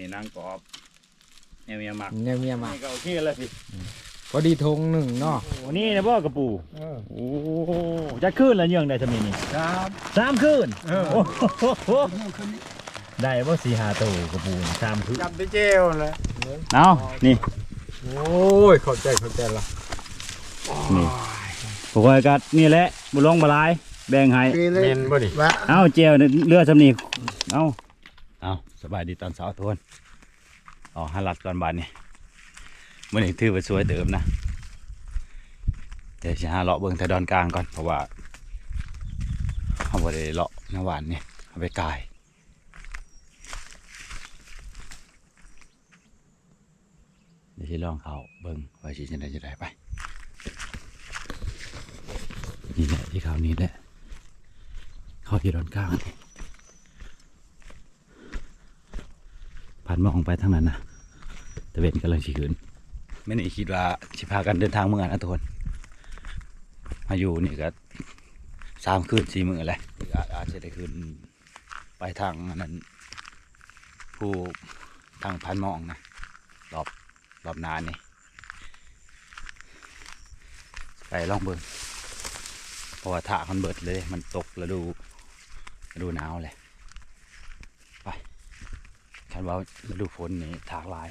นี้นางกอบแนวเมียมักเนี่ยเมียมานี่ก็โอเคแล้วสิพอดีทงหนึ่งเนาะโอ้นี่นะบ่กระปูเออโอ้จะขึ้นแล้วยังได้ทำไมนี่ครับสามคืนเออโอ้โหได้บ่สี่ห้าตัวกระปูสามคืนจับได้เจลเลยเอานี่โอ้ยเข้าใจเข้าใจละนี่ผมว่าก็นี่แหละบุลงบลาย แบ่งให้ เมนบ่ดิ เอาเจียวเนี่ยเลือดสำนีเอาเอา สบายดีตอนเช้าทุกคนเอาหัลัดก่อนบานนี่มื่อนี้ถือว่าสวยเติมนะเดี๋ยวจะหาเลาะเบิ่งแต่ดอนกลางก่อนเพราะว่าเอาบ่ได้เลาะน้ำหวานนี่เอาไปกายเดี๋ยวจะลองเขาเบิ่งว่าสิจะได้จะได้ไปนี่แหละที่เขานี่แหละเข้าที่ร้อนกลางนี่ผ่าน มองไปทางนั้นนะตะเวนกำลังชิขึ้นไม่ได้คิดว่าชิพากันเดินทางเมื่อนะทุกคนมาอยู่นี่ก็สามคืนสี่มื้อเลยอาจจะได้คืนไปทางนั้นผู้ทางพันมองนะรอบรอบนานนี่ไปล่องเบิงเพราะว่าถามันเบิดเลย มันตกฤดูฤดูหนาวเลย คันว่าฤดูฝนนี่ถากลาย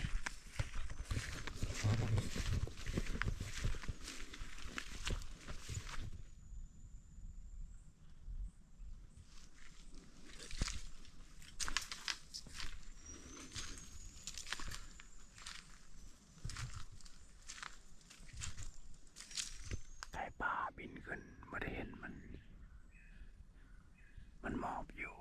ไก่ป่าบินขึ้นไม่ได้เห็นมัน มันหมอบอยู่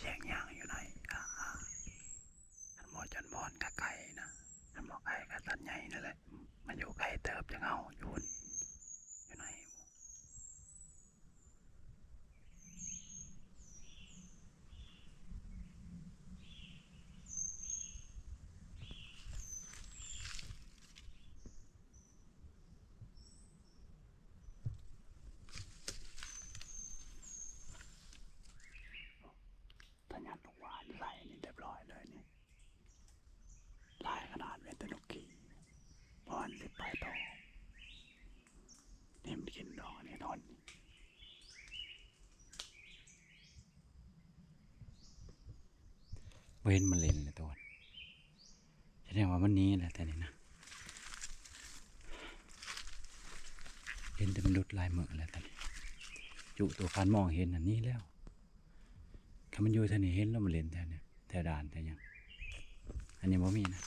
แย่งย่างอยู่ไหนอ่าอันหมอจันบอนกับไก่นะอันหมอไก่กับตันใหญ่นั่นแหละ มันอยู่ ไก่เติบจังเอาอยู่นี่อยู่ไหนถ้ายันลูกหวานไหลนี่เรียบร้อยเลยนี่ลายขนาดเวนตนุกีบอนลิบไปต่อนี่มันกินดอกนี่นอน เว้นมันเล่นเลยตัวแสดงว่ามันนี้แหละแต่นี่นะเห็นแต่มันดุดลายเมือแล้วตอนนี้จุตัวคันมองเห็นอันนี้แล้วถ้ามันอยู่แถวนี้เห็นแล้วมันเล่นแถวเนี่ยแถวด่านแต่ยังอันนี้บ่มีนะ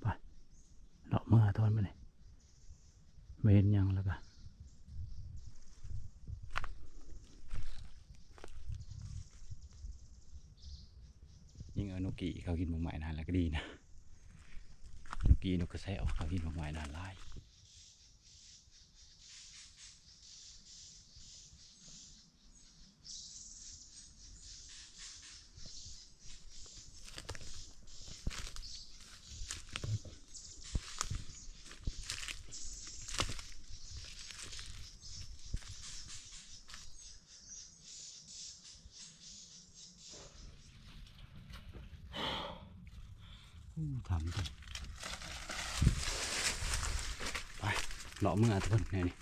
ไปเลาะเมื่อทอนมาเลยไม่เห็นหยังแล้วก็ยิงเอาน กกีเขากินบางไม้นานแล้วก็ดีนะนกกีนกกระแสออกเขากินบางไม้นานหลาย ทำไปเลาะมือทุกคนนี่นี่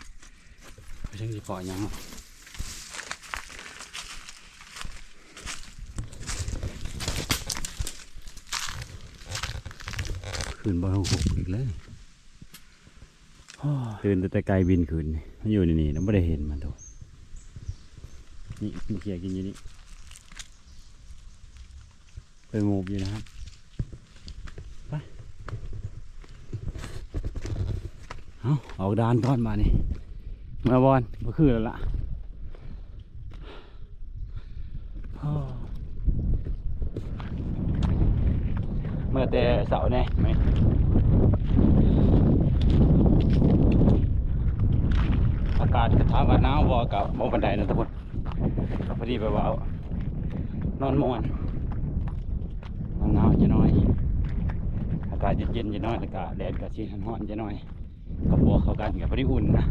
ไปช่างจีปล่อยยังขึ้นบอลหกอีกเลยตื่นแต่ไกลบินขึ้นนี่มันอยู่ในนี่นะไม่ได้เห็นมันตัวนี่มันเขียกินอยู่นี่ไปงูบอยู่นะครับ เอาออกดานก่อนมานี่มาบอลก็คือแล้วล่ะเมื่อแต่เสาแน่ไหมอากาศกระทำว่าหนาวบ่กับบ่บันไดนะทุกคนพอดีแบบว่า นอนม่วนหนาวจะน้อย อากาศเย็นๆจะน้อยอากาศแดดก็ชื้นร้อนจะน้อย กับบัวเข้ากันกับพอดีอุ่นนะ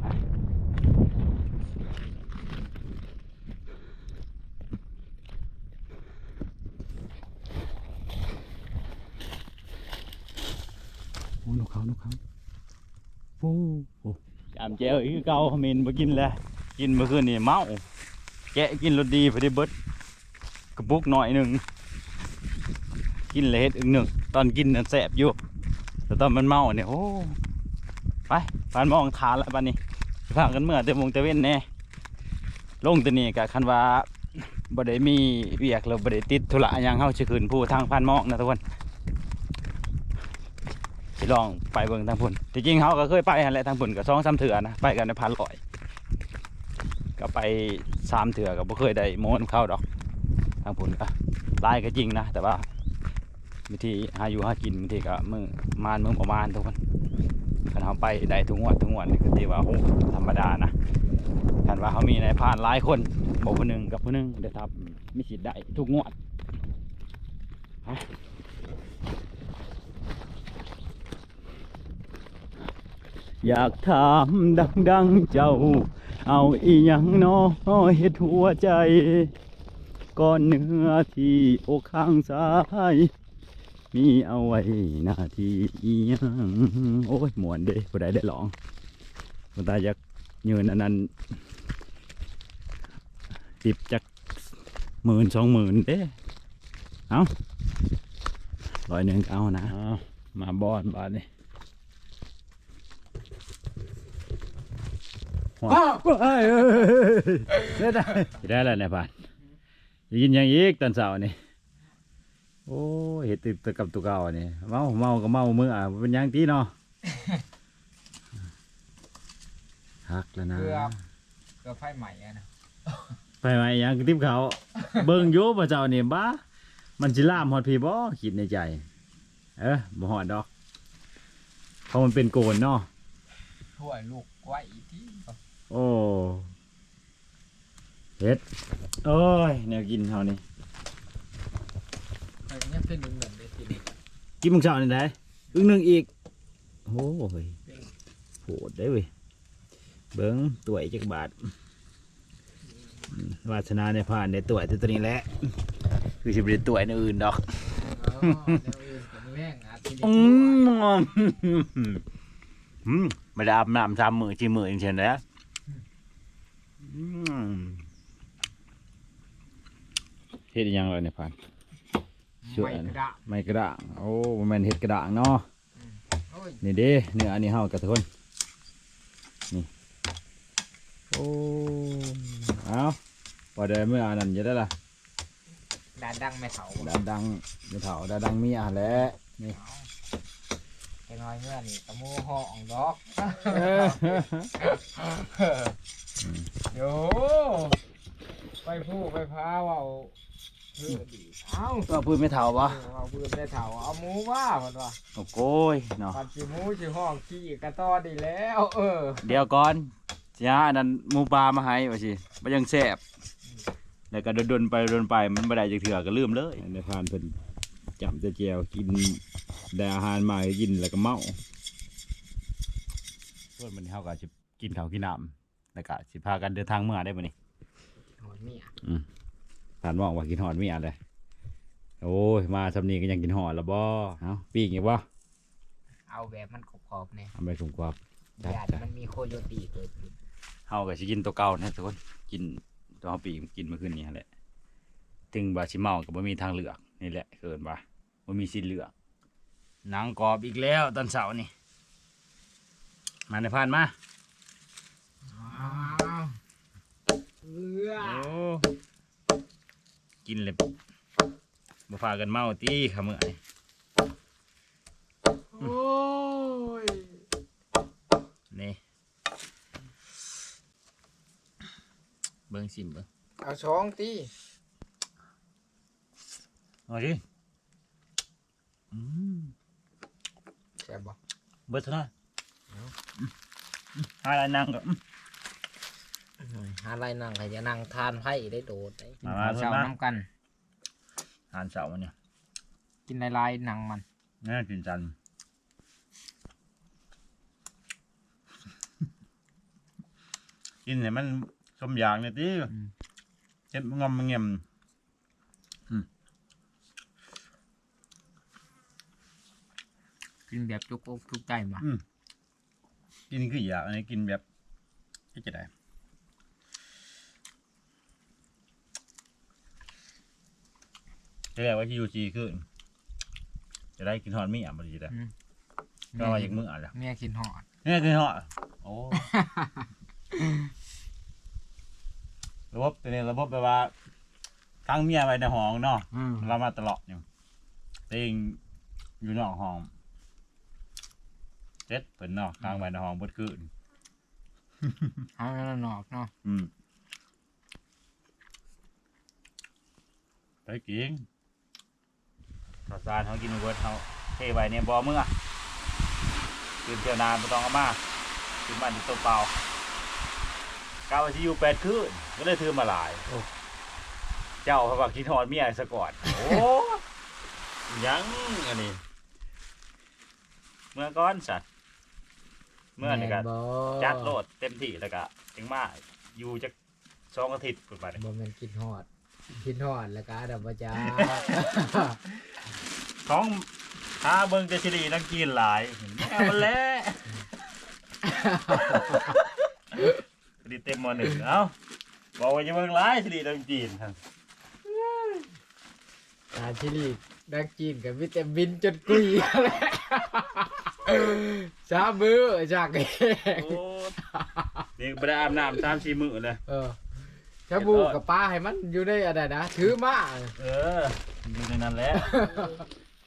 ไปโอ้นกเขานกเขาโอ้โหจามแจ้วอีกคือเก่าเมนมากินแล้ว กินเมื่อคืนนี่เมาแกะกินรสดีพอดีเบิดกระปุกหน่อยหนึ่ง กินเลยเฮ็ดอึงหนึ่งตอนกินน่ะแสบอยู่ แต่ตอนมันเมาเนี่ยโอ้ไปปานมองทานแล้วปานนี้สิพากันเมื่อเต็มวงเตเว้นแน่ลงตัวนี้กะคันว่าบ่ได้มีเวียกแล้วบ่ได้ติดธุระยังเฮาสิขึ้นผู้ทางพันมองนะทุกคนสิลองไปเบิ่งทางพุ่นที่จริงเฮาก็เคยไปหั่นแหละทางพุ่นก็2-3เถื่อนะไปกันในพันลอย ก็ไปสามเถื่อก็บ่เคยได้โม้นเข้าดอก ทางพุ่นก็หลายก็จริงนะแต่ว่า บางทีหาอยู่หากินบางทีก็มือมานมือประมาณทุกคนคันเขาไปได้ทุกงวดทุกงวดนี่ก็ถือว่าโอ้ธรรมดานะคันว่าเขามีในายพานหลายคนบอกผู้หนึ่งกับผู้หนึ่งเดี๋ยวทับมีสิทธิ์ได้ทุกงวดไปอยากถามดัง ๆ เจ้า เอาอีหยังน้อเฮ็ดหัวใจ ก้อนเนื้อที่อกข้างซ้าย มีเอาไว้หน้าที่อีหยังโอ้ยหมวนเด้ผู้ใดได้ลองคนตายอยากยืนอันนั้นติบจากหมื่นสองหมื่นเด้เอาร้อยหนึ่งเอานะเอามาบอนบานนี่หัวเอ้ยเอ้ยเอ้ยได้ได้แล้วเนี่ยผ่านได้ยินหยังอีกตอนเช้านี่ โอ้ยเห็ดติดกับตัวเก่านี่เมาเมาก็เมามืออะเป็นหยังตีเนาะ ฮักแล้วนะ เกือบเกือบไฟใหม่อะนะไปไหมหยังทิมเขาเบิ่งโยบ่เจ้านี่บ้ามันสิล่ามฮอดพี่บ่คิดในใจ เออบ่ฮอดดอกเพราะมันเป็นโกนเนาะถ้วยลูกไว้อีกที่โอ้เฮ็ดโอ้ยแนวกินเฮานี่ เฮ้ยยังเป็นหนึ่งเหมือนได้กินกินมึงเช้านี่ได้อึ้งหนึงอีกโอ้ยโหดได้เว้ยเบิ่งตัวอีกจักบาทวาสนาในผ่านในตัวแต่ตัวนี้แหละคือสิบเรียนตัวอันอื่นดอกอ๋อแนวอื่นกับแม่งอาจจะได้อืช่วยมอืมไม่ได้อาบน้ำสามมือชีมือเองเช่นนะอืมเฮ็ดอิหยังเลยเนี่ยผ่าน ช่วยไม่นะกระไม่กระด้างโอ้บ่แมันเฮ็ดกระด้างเนาะโอ้ยนี่เด้เนื้ออันนี้เฮากับทุกคนนี่โอ้เอาพอได้เมื่ออันนั้นจะได้ล่ะดาดังไม่เถาดาดังไม่เฒ่าดาดังเมียแหล้วนี่ไอ้น้อยเมื่อนี่ตะมูห้องดอกโยไปพูดไปพาเว่า เพื่อดีเอ้าก็พูดไม่เฒ่าปะเอาเพื่อนได้เถาเอาหมูว่าเพิ่นว่าโอ้โกยเนาะ ปัดสิหมูสิห้องขี้กระต้อดีแล้ว เออเดี๋ยวก่อนสิหาอันนั้นหมูปลามาให้ว่าสิบ่ยังแซ่บแล้วก็ดนๆไปดนไปมันบ่ได้จักเถื่อก็ลืมเลยในพานเพิ่นจำแต่แจวกินได้อาหารมาก็กินแล้วก็เมาส่วนมันเฮาก็สิกินข้าวกินน้ำแล้วก็สิพากันเดินทางเมื่อได้บ่นี่ หอนเมีย ผ่านมองว่ากินหอดเมียเลยโอ้ยมาสำนีก็ยังกินหอดละบ่เอ้าปีกอีกบ่เอาแบบมันขอบๆเนี่ยเอาไปส่งกวาบจ้ะญาติจ้ะมันมีโคโยตีเกิดขึ้นเฮาก็สิกินตัวเก่านะทุกคนกินตัวเฮาปีกกินเมื่อคืนนี้หั่นแหละถึงว่าสิเมาก็บ่มีทางเลือกนี่แหละเกินว่าบ่มีสิทธิ์เลือกหนังกรอบอีกแล้วตอนเช้านี่มาในผ่านมาอ้าวเลือโอ้ กินเลยบ่พากันเมาตีขะมื้อนี่โอ้ยนี่เบิ่งสิมเบิ่งเอาช้องตีเอาดิอืมแซ่บบ่เบิดเท่านั้นอะไรนั่งก็อืม หาอะไรนั่งใครจะนั่งทานไพ่ได้โดดได้มามาเช้ามา น้ำกันหานเสามันเนี่ยกินลายๆหนังมันน่ากินจันทร์กินเนี่ยมันสมอยางเนี่ยติเจ็บงอมเงียมกินแบบจุกอกจุกใจมาอืมกินคืออยากอันนี้กินแบบที่จะได้ จะเรียกว่าที่ยูจีขึ้น จะได้กินทอดมี่อะมันจะได้ก็ว่าอย่างมึงอะแหละเมียกินหอดเนี่ยคือทอดโอ้ระบบตัวนี้ระบบแปลว่าตั้งเมียไว้ในห้องเนาะอืมเรามาตลอดอยู่แต่เองอยู่นอกห้องเจ็ดเป็นนอกทางไว้ในห้องบดคืนเอาแล้วนอกเนาะอืมไปกิน ข้าวสารเขากินเวิร์ดเขาเทไว้เนี่ยบอเมื่อกินเที่ยวนานไม่ต้องเอามากินมันที่ตัวเปล่ากาวาชิอยูแปดคืนก็เลยถือมาหลาย เจ้าเขาบอกกินหอดเมียซะก่อนโอ้ยังอันนี้ เมื่อก้อนสัตว์เมื่อนี่ก็แม่บ่จัดโลดเต็มที่แล้วก็ถึงมาอยู่จะสองอาทิตย์กดไปบ่แม่นกินหอดกินหอดแล้วก็ดับบ่จ้า ของถ้าเบิ่งจะชิลีนังกินหลายแม่มันแหล้วดีเต็มมอหนึ่งเอ้าบอกว่าจะเบิ่งหลายชิลีนังจีนครับอาชิลีดังจีนกับวิตามินจนกุยแล้วชามือจากเองโอ้นี่บ่ได้อาบน้ำสามสี่มื้อเลยเออชาบูกับปลาให้มันอยู่ในอะไรนะถือมาเอออยู่ในนั้นแหล้ว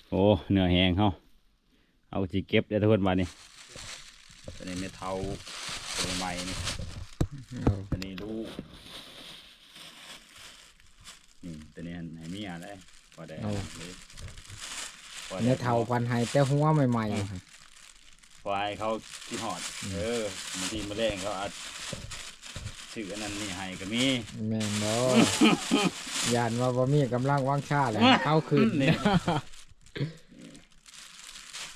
โอ้เนื้อแห้งเขาเอาสิเก็บได้ทุกคนวันนี้ตัวนี้เม็ดเทาตัวใหม่นี่ตัวนี้ลูกนี่ตัวนี้ให้เมียได้พอได้เอาเลยพอได้เนี่ยเท่าพันให้แต่หัวใหม่ควายเขาที่หอด เออบางทีมาแรงเขาอาจซื้ออันนั้นนี่ให้ก็มีๆแม่นบ่ยานว่าบ่มีกำลังวางชาเลยเอาคืนนี่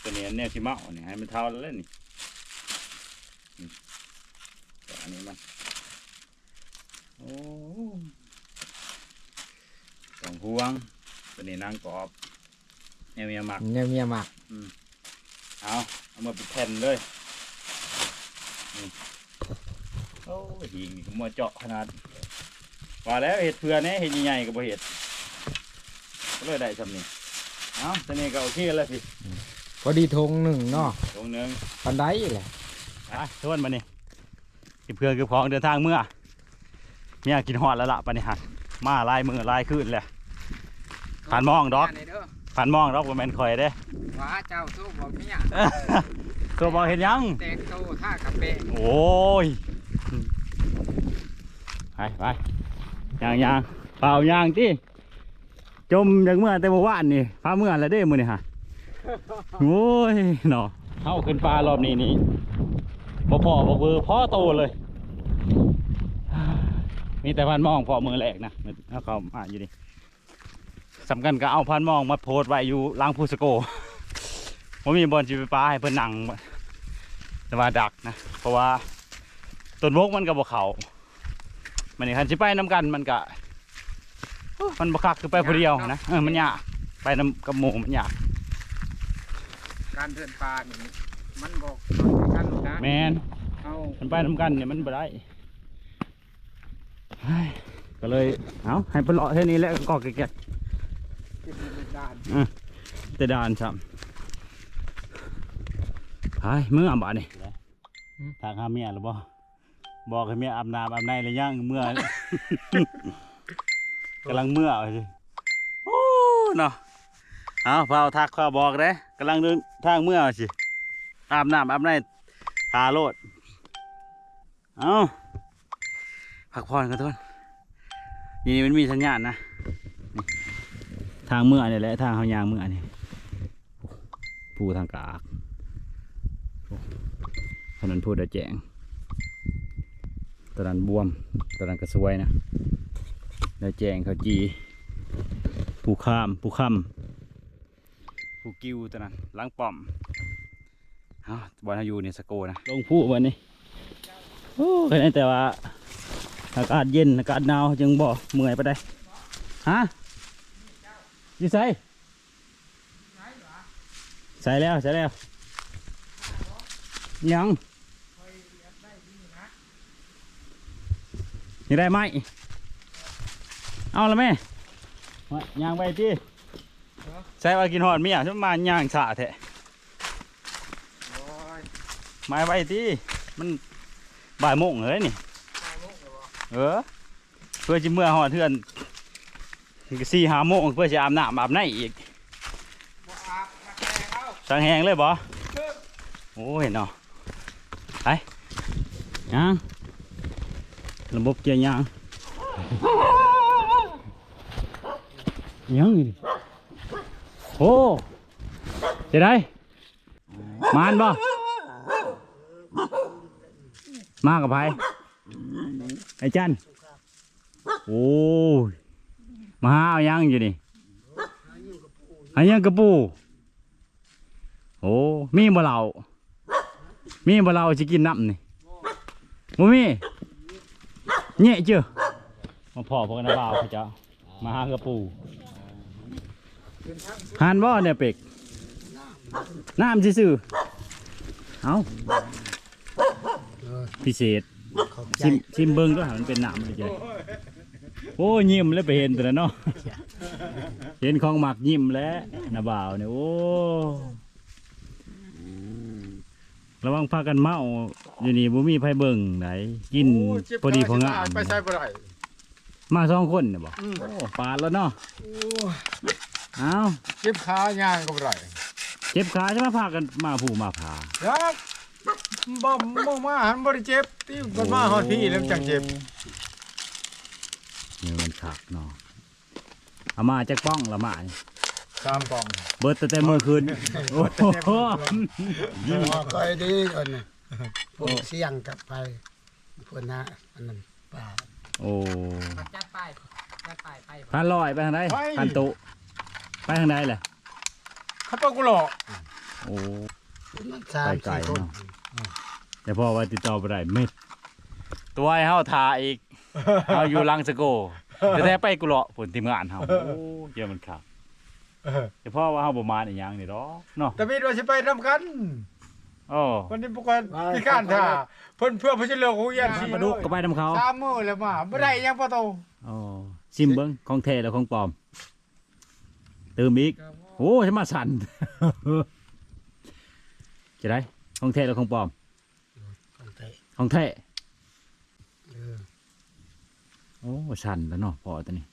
ตัวนี้เนี่ยที่เมาเนี่ยให้มันเท่าแล้วนี่นี่ตัวอันนี้มันโอ้สองห่วงตัวนี้นางกรอบเนี่ยเมียหมักเนี่ยเมียหมักเอาเอามาเป็นแผ่นเลยนี่โอ้ยหิงนี่ก็มัวเจาะขนาดว่าแล้วเห็ดเพื่อเนี่ยเห็ดใหญ่ๆก็บ่เห็ดก็เลยได้สำนี้ เอาตัวนี้ก็โอเคแล้วพี่พอดีทงหนึ่งเนาะตรงหนึงปันไดแหละไปทวนมานี่กินเพื่อนกินของเดินทางเมื่อเนี่ยกินหอดแล้วล่ะปะนี่ฮะมาลายมือลายขึ้นเลยผ่านมองดอกผ่านมองดอกว่าแมนคอยเด้ ว้าเจ้าสู้บ่เมียตัวบอกเห็นยัง แตกโตท่ากระเปะโอ้ย ไปไปยางยางเปล่ายางที่ จมจากเมื่อแต่เมื่อวานนี่พาเมื่อแล้วเด้มือนี่ฮะโอ้ยเนาะเข้าขึ้นปลารอบนี้นี่บ่พอบ่เบอร์พ่อโตเลย มีแต่พันมองพอมือแหลกนะแล้วเขาอ่านอยู่นี่สำคัญก็เอาพันมองมาโพสต์ไว้อยู่หล้างพูสโกผมมีบอลจีไปปลาให้เพิ่นนั่งแต่ว่าดักนะ เพราะว่าต้นบกมันกับบ่เขามันนี่คันสิไปน้ำกันมันก็ มันบ่คักคือไปผู้เดียวนะเออมันยากไปน้ำกับหมู่มันยากการเดินปลานี่มันบอกกันนะแมนเอามันไปน้ำกันเนี่ยมันบ่ได้เฮ้ยก็เลยเอาให้ไปเลาะเท่านี้แหล้วก็แก่กินในด้านๆแต่ดานซ้ำไปเมื่อบ่นี่ทางหาเมียหรือบ่บอกให้เมียอาบน้ำอาบในหรือยังเมื่อ กำลังเมื่อเอาสิโอ้เนาะอเอาเผาทักข้าบอกเด้กำลังเดินทางเมื่อสิอาบน้ำอาบในทาโลดเอาพักผ่อนกันทุกคนนี่มันมีสัญญาณนะทางเมื่อเนี่ยแหละทางเขายางเมื่อนี่ผู้ทางกากถนนพูดแจงตอนนั้นบวมตอนนั้นก็สวยนะ แล้วแจงเขาจีผู้ข้ามผู้ข้ามผู้กิ้วตัวนั้นล้างป้อมเอาบอลอยู่ในสโกนะลงผู้วันนี้โอ้แค่นั้นแต่ว่าอากาศเย็นอากาศหนาวจึงบ่เมื่อยไปได้ฮะยี่ใส่ใส่แล้วใส่แล้วยังนี่ได้ไหม เอาละแม่มาย่างไปที่ใช่ว่ากินหอดเมียฉันมาย่างสะแท้มาไปที่มันบ่ายโมงเลยนี่เออเพื่อจะเมื่อหอดเทือนสี่หาโมงเพื่อจะอาบน้ำอาบในอีกบ่อาบมาแข่งเอาสังแหงเลยบ่โอ้ยเนาะไปย่างระบบเกียร์ย่าง ยังอีกโอ้จะได้มานบ่มากับไผไอ้จันโอ้ยมาหาเอายังอยู่นี่หายังกระปูโอ้มีบ่เรามีบ่เราจะกินน้ำนี่บ่มีเงี้ยเจ้อมาพ่อพวกนาบ่าวพระเจ้ามาหากระปู หันบ่เนี่ยเป็กน้ำซื่อๆเอาพิเศษขอบใจชิมชิมเบิ้งด้วยมันเป็นน้ำเลยจ้ะโอ้ยิ้มแล้วไปเห็นแต่ละเนาะเห็นของหมักยิ้มแล้วนาบ่าวเนี่ยโอ้ระวังพากันเมาอยู่นี่บ่มีไผเบิ่งไหนกินโอ้เจ็บพอดีพองาขมไปใส่บ่ได้มาสองคนเนี่ยบ่โอ้ปาดแล้วเนาะโอ้ เอ้าเจ็บขาย่างก็บ่ได้เจ็บขาจะมาพากันมาผู้มาพายักบ่บ่มาหันบ่ได้เจ็บที่มันมาฮอดพี่แล้วจังเจ็บเนี่ยมันขักเนาะเอามาจากป้องละมานี่ตามกล่องเบิดแต่แต่เมื่อคืนโอ้โหพอก็ดีก่อนนะพวกเสี่ยงกลับไปพวกนะอันนั้นป่าโอ้จัดไปจัดไปไปพันลอยไปทางใดพันตุ ไปทางใดแหละเขาปะกูหลอกโอ้มันสามไปไกลสี่คนเนาะแต่พ่อว่าติดต่อไปได้ไม่ตัวไอ้เฮาทาอีก เฮาอยู่ลังสโกแต่แท้ไปกูเลาะผลทีมงานเฮาโอ้เยอะมันครับแต่พ่อว่าเฮาบ่มาอีหยังนี่ดอกเนาะแต่มีว่าสิไปนํกันโอ้วันนี้พวกกันพี่ข้านท่าเพิ่นเพื่อเพิ่นสิเลิกฮู้ยันสิปลาดุกก็ไปนำเขาสามมื้อแล้วมาบ่ได้ยังบ่โตโอ้ซิมเบิ่งของแท้แล้วของปลอม เติมอีก โอ้ฉันมาสั่นจะได้ของแท้แล้วของปลอมของไทยของแท้เออโอ้สั่นแล้วเนาะพอตัวนี้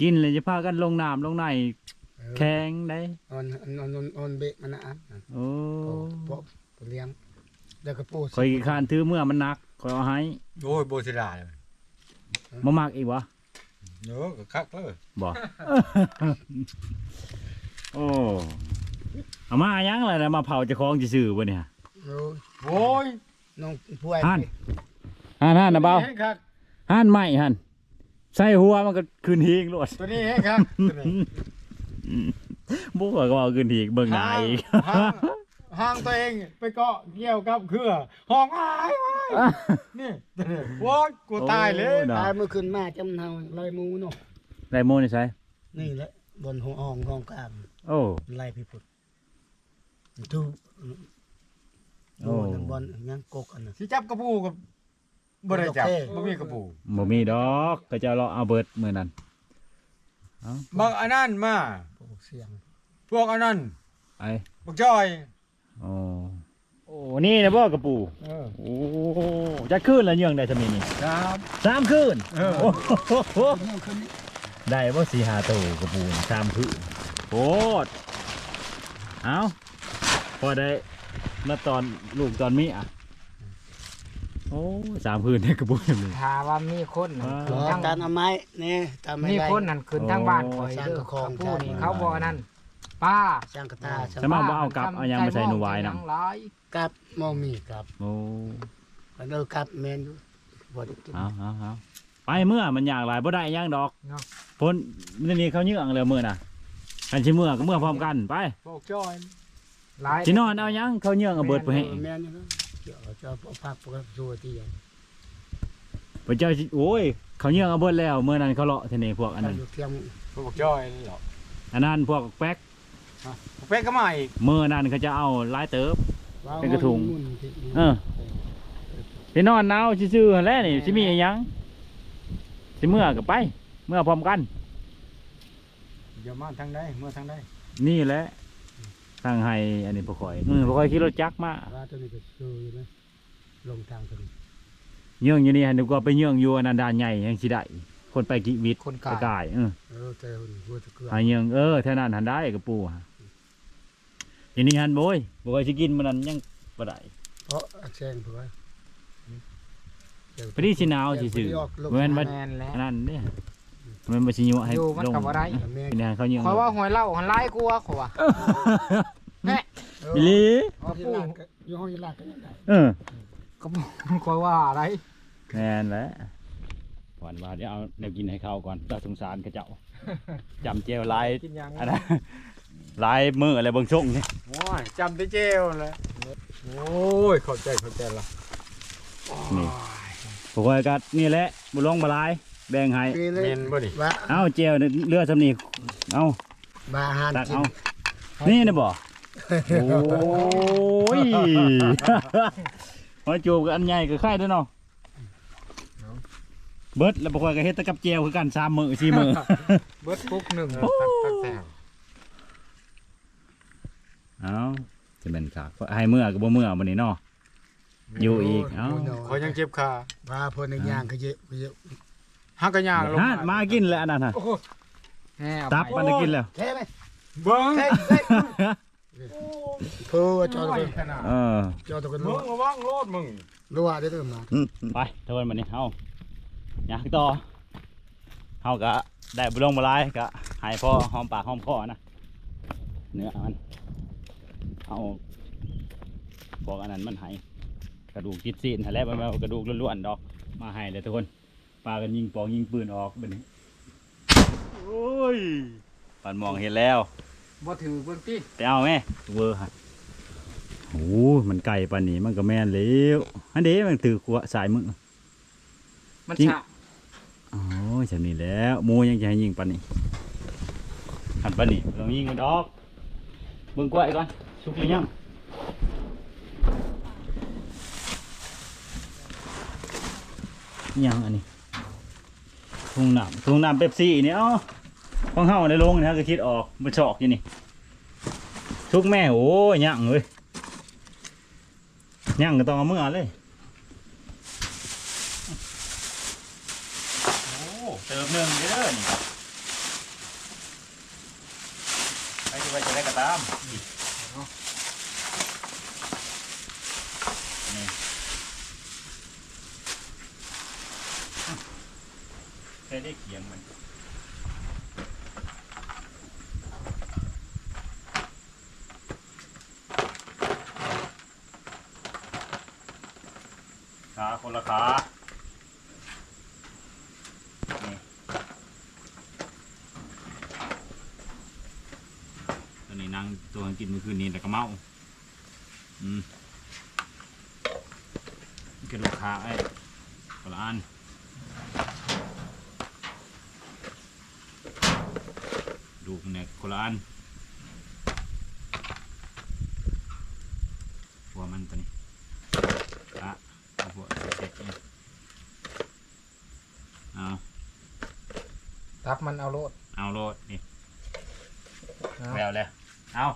กินเลยจะพากันลงน้ำลงในเออแข็งได้ออนออนออนออนออนเบะมันนะอะโอ้พวกพวกเลี้ยงแล้วก็ปูคอยคร้านถือเมื่อมันหนักคอยเอาให้โอ้ยบ่สิได้มามากอีกวะ เนาะก็คักเลยบ่ โอ้เอามายังอะไรนะมาเผาเจะคล้าของจะซื้อบ่เนี่ย โอ้ยโอ้ยน้องผู้ใหญ่ฮั่นฮันฮันนะเบาให้คักฮันไม่ฮันใส่หัวมันก็คืนทีกโลดตัวนี้ให้คักตัวนี้บุกก็เอาคืนทีกเบิ่งหน้าอีก ห่างห่างตัวเองไปเกาะเกี่ยวกับเครือห้องอ้ายอ้าย นี่ตัวนี้โอ้ยกูตายเลยโอ้ ตายเมื่อคืนมาจำเนาลอยหมูเนาะได้โมนี่ใช่นี่แหละบนห้องห้องห้องกลางโอ้ ไล่พี่พุทธดูโอ้ โอ้บอลยังกกอันน่ะ สิจับกระปูกับบ่ได้จับโอเคบ่มีกระปูบ่มีดอกก็จะเลาะเอาเบิดมื้อนั้นเอ้าบางอันนั้นมา พวกเสียงพวกอันนั้นไอ้บักจอยโอ้โอ้นี่นะบ่กระปูเออโอ้จัดคืนแล้วยังได้ซะมีนี่ครับสามคืนเออโอ้โหเนี่ยคืนนี้ได้บ่สี่หาตัวกระปูนสามคือโคตรเอาพอได้มาตอนลูกตอนมีอะโอ้สามคืนได้กระปูนเลยถ้าว่ามีคนนั่นว้าขึ้นขอทางการเอาไม้นี่ตามไม่มีไรคนนั่นขึ้นทางบ้านข่อยสร้างเด้อกระคองผู้นี่ใช่เขาบ่นั่น ป้าช่างกระตาช่างจะมาบ่เอากลับเอายังมาใส่หนูไว้นำใจมองใจหยังหลายกับมองมีกับโอ้อันเออกับแมนอยู่บ่ได้กินเอาเอาเอาไปเมื่อมันอยากหลายบ่ได้หยังดอกเนาะพ้นนี่นี่เขาเยื่องเลยมื่อน่ะกันชิเมื่อก็เมื่อพร้อมกันไปบอกจอยหลายชินอนเอาหยังเขาเยื่องเอาเบิดไปให้แมนอยู่นะเดี๋ยวจะเอาพักปกติตัวที่ยังพระเจ้าสิโอ้ยเขาเยื่องเอาเบิดแล้วเมื่อนั้นเขาเลาะทีนี้พวกอันนั้นอยู่เทียมบอกจอยนี่หรออันนั้นพวกแป๊ก เป็กก็มาอีกเมื่อนั้นเขาจะเอาหลายเติบว่าเป็นกระทุงมุ่นที่นี่เออไปนอนหนาวซื่อๆหั่นแหล้วนี่สิมีอิหยังสิเมื่อก็ไป เมื่อพร้อมกัน เดี๋ยวมาทางใดเมื่อทางใดนี่แหละทางให้อันนี้บ่ค่อยอือบ่ค่อยขี่รถจักรมาว่าตัวนี้ก็ซื้ออยู่นะลงทางตัวนี้เยื่องอยู่นี่หั่นดีกว่าไปเยื่องอยู่อันนั้นด่านใหญ่ยังสิได้คนไปกิวิทย์คนไปกายกายเออเออแต่หัวตะเกียบหาเยื่องเออเท่านั้นหันได้กับปูฮะ ทีนี้หันโบยบ่ค่อยสิกินมันนั้นยังบ่ได้เพราะแซงเผื่อพอดีสิหนาวซื่อๆเหมือนว่าแม่นแล้วอันนั้นเด้มันบ่สิยั่วให้อยู่มันลงก็บ่ได้แม่เป็นให้เขาเยื่องข่อยว่าหวยเหล้าหันหลายกลัวข่อยว่าอีหลีห้องที่ลากก็อยู่ห้องที่ลากก็ยังได้เออก็บ่ข่อยว่าอะไรแม่นแหละก่อนว่าเดี๋ยวเอาแนวกินให้เขาก่อนตาสงสารกระเจ้าจำเจลลายกินยังอันนั้น ลายมืออะไรเบิ่งส่งนี่โอ้ยจำได้เจลเลยโอ้ยเข้าใจเข้าใจละนี่พวกก็นี่แหละบ่ลงบ่ลาย แบ่งให้มีเลเมยนบ่ดิว่าเอาเจลนี่เลือดสำนีเอาบาอาหารตักกิน เอา นี่นะบ่โอ้ยมาจูบกับอันใหญ่ก็ค่ายเด้วยเนาะเบิดแล้วบอกว่าก็เฮ็ดแตะกับเจลคือกันสามมือสี่มือ เบิดปุ๊กหนึ่งตักตักแซว เอาจะเป็นขาให้เมื่อก็บ่เมื่อวันนี้เนาะอยู่อีกเอ้าเขายังเจ็บขาว่าพวกในย่างก็เยอะเยอะหักกระยางลงฮะมากินแล้วอันนั้นฮะโอ้โหแน่เอาตับไปมันได้กินแล้วแค่ไหมเบิ้งแค่แค่เพื่อจอดโอ้ตัยวขนาดเออจอดตัวกันมึงระวังรถมึงรัวได้ตัวมาไปทวนมันนี่เฮาอยากต่อเฮาก็ได้บ่ลงบ่หลายก็ให้พอหอมปากหอมคอนะเนื้อมัน เอาพวกอันนั้นมันให้กระดูกจิตซีนหั่นแหล้วมันเอากระดูกล้วนๆดอกมาให้เลยทุกคนปากันยิงปองยิงปืนออกบัดนี้โอ้ยปันมองเห็นแล้วบ่ถือเบิ่งติไปเอาไหมเวอร์ฮะโอ้มันไก่ปานนี้มันก็แม่นแล้วอันเด้มันถือขวสายมือมันจริงฉะโอ้ยฉันนี่แหล้วหมูยังจะให้ยิงปานนี้หันปานนี้ลองยิงมันดอกเบิ่งกล้วยก่อน สุกหรือยังยังอันนี้ทุ่งน้ำทุ่งน้ำเป๊ปซี่เนี่เอ้าของเฮาในโรงนะก็คิดออกมันชอกอยู่นี่ทุกแม่โอ้ยยังเลยยังก็ต้องเอามือเลยโอ้เติมหนึ่งเด้อนี่ไปจะไปจะได้กระตามนี่นี่ใช้ ได้เขียงมันขาคนละขา ตัวนี้นั่งตัวกินเมื่อคืนนี้แต่ก็เมา อืมกระดูกขาไอ้คนละอันดูกเนี่ยคนละอันหัวมัน ตัวนี้อะเอาหัวเสร็จเนี่ยเอาตับมันเอาโลดเอาโลดนี่เอาแววเลยเอา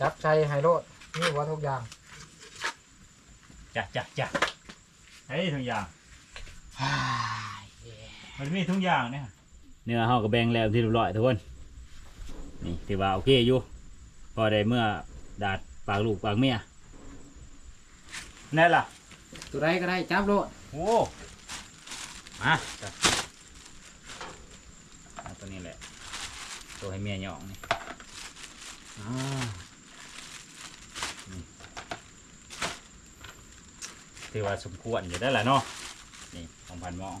จับใจให้โลดนี่ว่าทุกอย่างจ้ะจ้ะจ้ะเฮ้ยทุกอย่างมันมีทุกอย่างเนี่ยเนื้อเฮาก็แบ่งแล้วที่เรียบร้อยทุกคนนี่ถือว่าโอเคอยู่พอได้เมื่อดาดปากลูกปากเมีย นั่นล่ะ ตัวใดก็ได้จับโลดโอ้มาจ้ะเอาตัวนี้แหละ ตัวให้เมียหยองนี่อ่านี่ถือว่าสมควรอยู่ได้แหละเนาะ นี่ของพันหมอง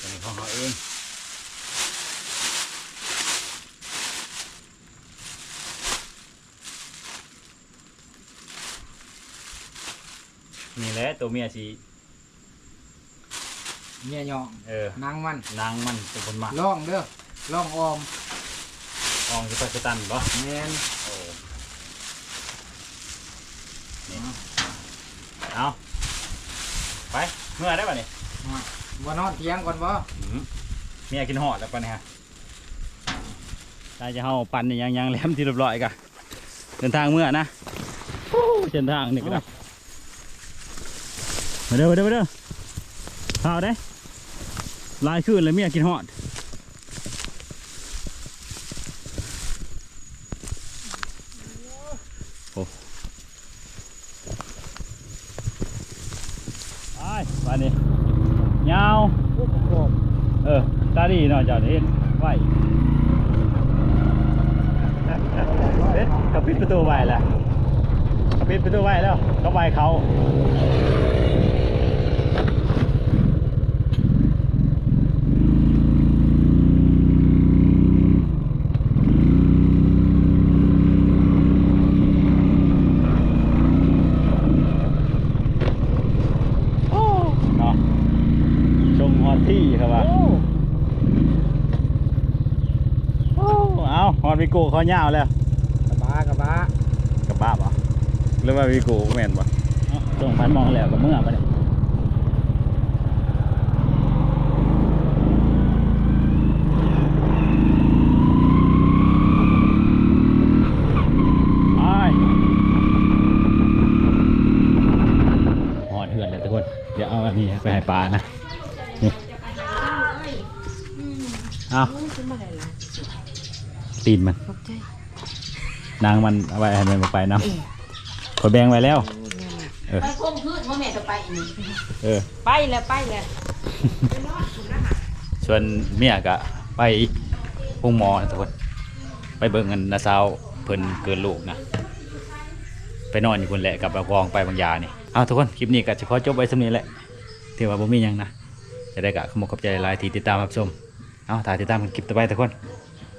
ตัวนี้ของเขาเอง นี่แหละตัวเมียสีเมียหยองเออ นางมันนางมันเป็นคนมักล่องเด้อล่องออมอองจะไปสตันบ่แมนโอ้นี่เอาไปเมื่อได้ป่ะนี่ว่านอนเที่ยงก่อนบ่อืมเมียกินหอดแล้วป่ะเนี่ยฮะได้จะเฮาปั่นนี่ยังยังแหลมที่เรียบร้อยกะเดินทางเมื่อนะโอ้เดินทางนี่ก็ได้มา เด้อมาเด้อมาเด้อข่าวได้ลายขึ้นเลยเมียกินหอดไปไปนี่ยาวเออตาดีเนาะเจ้าเห็นไหวเอ๊ะกระปิดประตูไว้แล้วกระปิดประตูไว้แล้วก็ไว้เขาเนาะชงฮอตที่ครับว่าโอ้เอาฮอตวิโก้เขายาวแล้วกระบะกระบะกระบะปะหรือว่าวีโก้แม่นปะส่งพันมองแล้วกับเมื่อปะเนี่ยไปหอดเหือนเลยทุกคน เดี๋ยวเอาอันนี้ไปให้ปลานะ นี่เอา ตีนมันนางมันเอาไว้ให้มันบ่ไปน้ำขอแบ่งไว้แล้ว ไปคงพืชว่าแม่จะไปนี่เออ ไปแล้วไปแล้วส่วนเมียก็ไปห้องหมอนะทุกคน ไปเบิ่งเงินนาสาวเพิ่นเกินลูกนะ ไปนอนอยู่คนแหละกับเอากองไปบางยานี่เอาทุกคนคลิปนี้ก็จะขอจบไว้สำนี้แหละถือว่าบ่มีหยังนะจะได้กะขโมกกับใจหลายๆที่ติดตามรับชมเอาถ่ายติดตามกันคลิปต่อไปทุกคน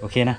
โอเคนะ